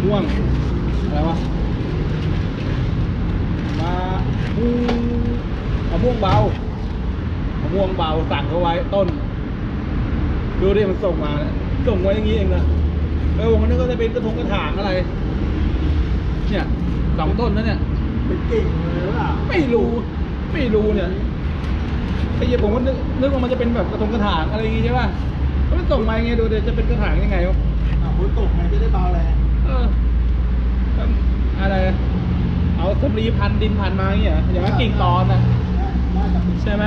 อะไรวะมาม่วงมะม่วงเบามะม่วงเบาสั่งเขาไว้ต้น ดูดิมันส่งมาเนี่ยส่งไว้อย่างนี้เองนะแล้ววงนั้นก็จะเป็นกระทงกระถางอะไร เนี่ยสองต้นนั่นเนี่ยเป็นกิ่งเลยหรือเปล่าไม่รู้ ไม่รู้เนี่ยไอ้เหี้ยผมก็นึกนึกว่ามันจะเป็นแบบกระทงกระถางอะไรอย่างงี้ใช่ป่ะแล้วมันส่งมาอย่างงี้ดูเดี๋ยวจะเป็นกระถางยังไงวะ อะฝนตกไงจะได้เบาแรงเอะไร เอาสำลีพันดินพันมาอย่างเงี้ยอย่างนั้นกิ่งตอนนะน่ะใช่ไหม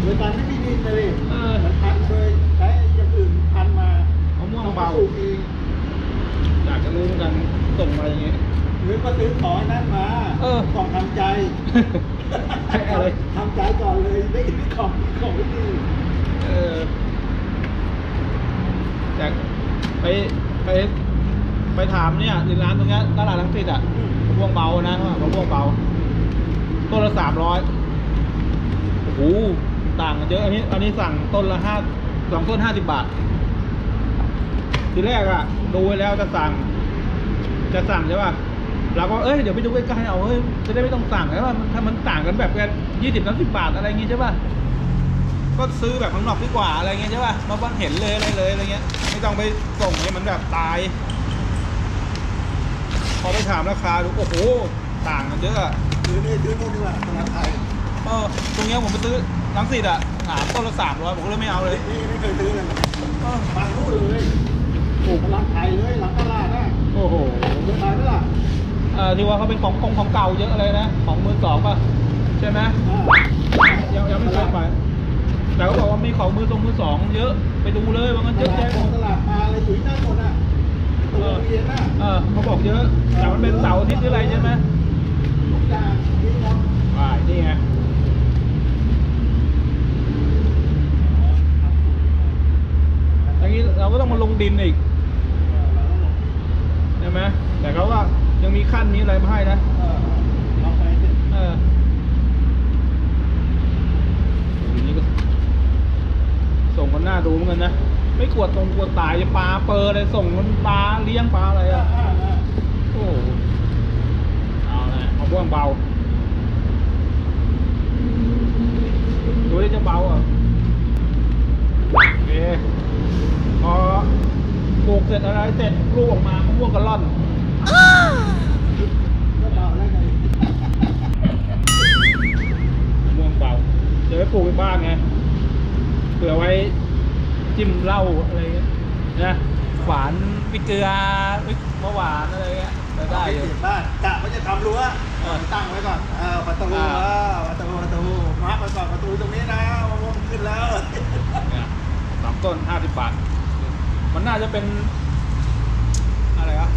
โดยการไม่มีดินเลยเออมันพันโดยใช้อย่างอื่นพันมามะม่วงเบาอยากจะรู้เหมือนกันส่งมาอย่างเงี้ยหรือก็ซื้อของนั่นมาของทำใจอะไรทำใจก่อนเลยได้ของของไม่ดีเอออยากไปไป ไปถามเนี่ยในร้านตรงเนี้ยตลาดลังสิตอะมะม่วงเบานะมะม่วงเบาต้นละสามร้อยโอ้โหต่างกันเยอะอันนี้ อันนี้สั่งต้นละห้าสองต้นห้าสิบบาท ทีแรกอะ ดูไว้แล้วจะสั่ง จะสั่งใช่ป่ะเราก็เอ้ยเดี๋ยวไปดูใกล้ๆเอาเฮ้ยจะได้ไม่ต้องสั่งแล้วว่ามันถ้ามันต่างกันแบบแค่ยี่สิบสามสิบบาทอะไรอย่างงี้ใช่ป่ะก็ซื้อแบบข้างนอกดีกว่าอะไรเงี้ยใช่ป่ะมาบ้านเห็นเลยอะไรเลยอะไรเงี้ยไม่ต้องไปส่งให้มันแบบตาย พอไปถามราคาดูโอ้โหต่างกันเยอะอะซื้อนี่ซื้อนู่นดีกว่าตลาดไทยเออตรงเนี้ยผมไปซื้อลังสิตอะถามต้นละสามร้อยผมก็เลยไม่เอาเลยนี่ไม่เคยซื้อเลยเออบางรูดเลยปลูกตลาดไทยเลยหลังตลาดนะโอ้โหเคยขายไหมล่ะเออที่ว่าเขาเป็นของของของเก่าเยอะเลยนะของมือสองป่ะใช่ไหมอ่ายังยังไม่เคยไปแต่เขาบอกว่ามีของมือตรงมือสองเยอะไปดูเลยว่างั้นตเยอะลาดแยะของตลาดปลาอะไรอยู่ เขาบอกเยอะ แต่มันเป็นเสาร์อาทิตย์หรืออะไรใช่ไหมทุกอย่างมีหมดอ่านี่ไงอย่างนี้เราก็ต้องมาลงดินอีก ใช่ไหมแต่เขาก็ยังมีขั้นมีอะไรมาให้นะ เออทีนี้ก็ส่งกันหน้าดูเหมือนกันนะ ไม่กลัวตรงกลัวตายจะปลาเปอร์เลยส่งมันปลาเลี้ยงปลาอะไรอะ อ่าอ่า โอ้โหเอาละ เอาบ้วงเบาดูได้จะเบาอะโอเคพอปลูกเสร็จอะไรเสร็จลูกออกมามะม่วงกระล่อนก็เบาแล้วไงมะม่วงเบาเดี๋ยวไปปลูกในบ้านไงเผื่อไว้จิ้มเหล้าอะไรเงี้ยนะหวานพริกเกลือพริกมะหวานอะไรเงี้ย ได้จ่บ้านกะว่าจะทำรั้วตั้งไว้ก่อนประตูประตูประตูมาร์กไว้ก่อนประตูตรงนี้นะว่าขึ้นแล้วสามต้นห้าสิบบาทมันน่าจะเป็นอะไรอะ